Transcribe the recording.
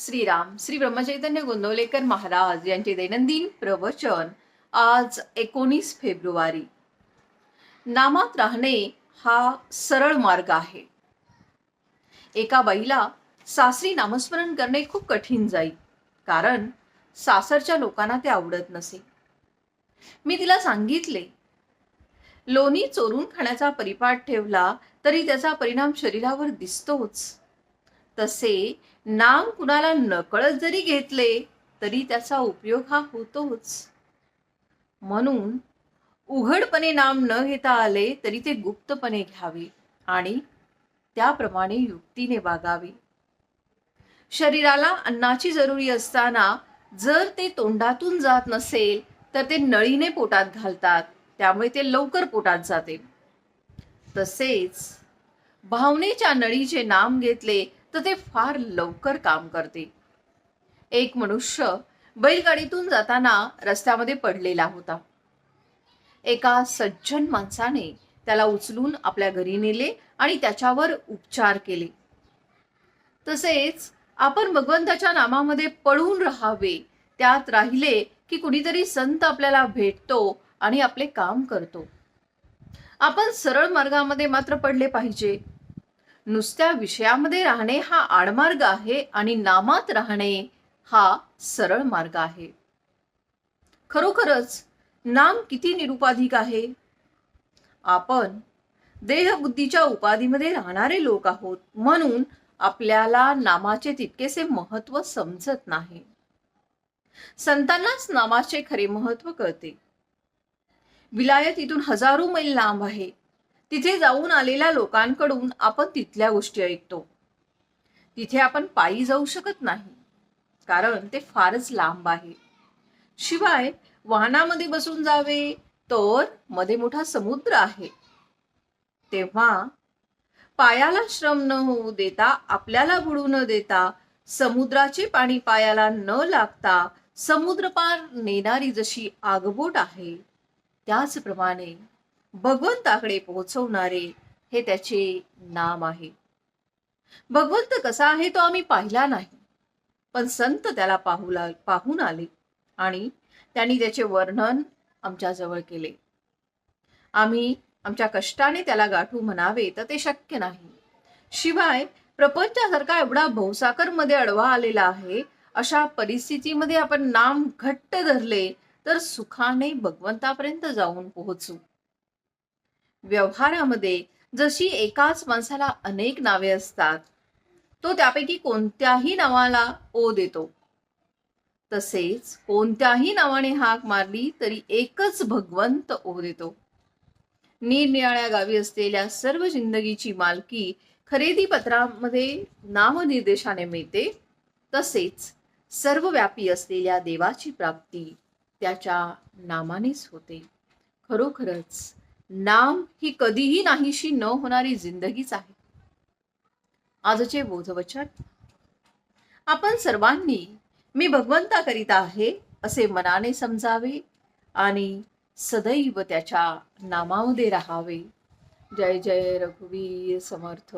श्रीराम श्री ब्रह्मचैतन्य गोंदवलेकर महाराज यांचे दैनंदिन प्रवचन आज एकोणीस फेब्रुवारी. नामात राहणे हा सरळ मार्ग आहे. एका बाईला सासरी नामस्मरण करणे खूप कठीण जाईल कारण सासरच्या लोकांना ते आवडत नसे. मी तिला सांगितले लोणी चोरून खाण्याचा परिपाठ ठेवला तरी त्याचा परिणाम शरीरावर दिसतोच. तसे नाम कुणाला नकळत जरी घेतले तरी त्याचा उपयोग हा होतोच. म्हणून उघडपणे नाम न घेता आले तरी ते गुप्तपणे घ्यावे आणि त्याप्रमाणे युक्तीने वागावे. शरीराला अन्नाची जरुरी असताना जर ते तोंडातून जात नसेल तर ते नळीने पोटात घालतात त्यामुळे ते लवकर पोटात जाते. तसेच भावनेच्या नळीचे नाम घेतले तर ते फार लवकर काम करते. एक मनुष्य बैलगाडीतून जाताना रस्त्यामध्ये पडलेला होता. एका सज्जन माणसाने त्याला उचलून आपल्या घरी नेले आणि त्याच्यावर उपचार केले. तसेच आपण भगवंताच्या नामामध्ये पळून राहावे त्यात राहिले की कुणीतरी संत आपल्याला भेटतो आणि आपले काम करतो. आपण सरळ मार्गामध्ये मात्र पडले पाहिजे. नुसत्या विषयामध्ये राहणे हा आडमार्ग आहे आणि नामात राहणे हा सरळ मार्ग आहे. खरोखरच नाम किती निरुपाधिक आहे? आपण देहबुद्धीच्या उपाधीमध्ये राहणारे लोक आहोत म्हणून आपल्याला नामाचे तितकेसे महत्त्व समजत नाही. संतांनाच नामाचे खरे महत्त्व कळते. विलायत इथून हजारो मैल लांब आहे. तिथे जाऊन आलेल्या लोकांकडून आपण तिथल्या गोष्टी ऐकतो. तिथे आपण पायी जाऊ शकत नाही. कारण ते फारच लांब आहे. शिवाय वाहनामध्ये बसून जावे तर मध्ये मोठा समुद्र आहे. तेव्हा पायाला श्रम न होऊ देता आपल्याला बुडू न देता समुद्राचे पाणी पायाला न लागता समुद्र पार नेणारी जशी आगबोट आहे त्याचप्रमाणे भगवंताकडे पोहोचवणारे हे त्याचे नाम आहे. भगवंत कसा आहे तो आम्ही पाहिला नाही. पण संत त्याला पाहू ला पाहून आले आणि त्यांनी त्याचे वर्णन आमच्या जवळ केले. आम्ही आमच्या कष्टाने त्याला गाठू म्हणावे तर ते शक्य नाही. शिवाय प्रपंचासारखा एवढा भौसाकरमध्ये अडवा आलेला आहे अशा परिस्थितीमध्ये आपण नाम घट्ट धरले तर सुखाने भगवंतापर्यंत जाऊन पोहोचू. व्यवहारामध्ये जशी एकाच माणसाला अनेक नावे असतात तो त्यापैकी कोणत्याही नावाला ओ देतो. तसेच कोणत्याही नावाने हाक मारली तरी एकच भगवंत ओ देतो. निरनिराळ्या गावी असलेल्या सर्व जिंदगीची मालकी खरेदी पत्रामध्ये नामनिर्देशाने मिळते. तसेच सर्वव्यापी असलेल्या देवाची प्राप्ती त्याच्या नामानेच होते. खरोखरच नाम ही कधीही नाहीशी न होणारी जिंदगीच आहे. आजचे बोधवचन. आपण सर्वांनी मी भगवंताकरिता आहे असे मनाने समजावे आणि सदैव त्याच्या नामामध्ये राहावे. जय जय रघुवीर समर्थ.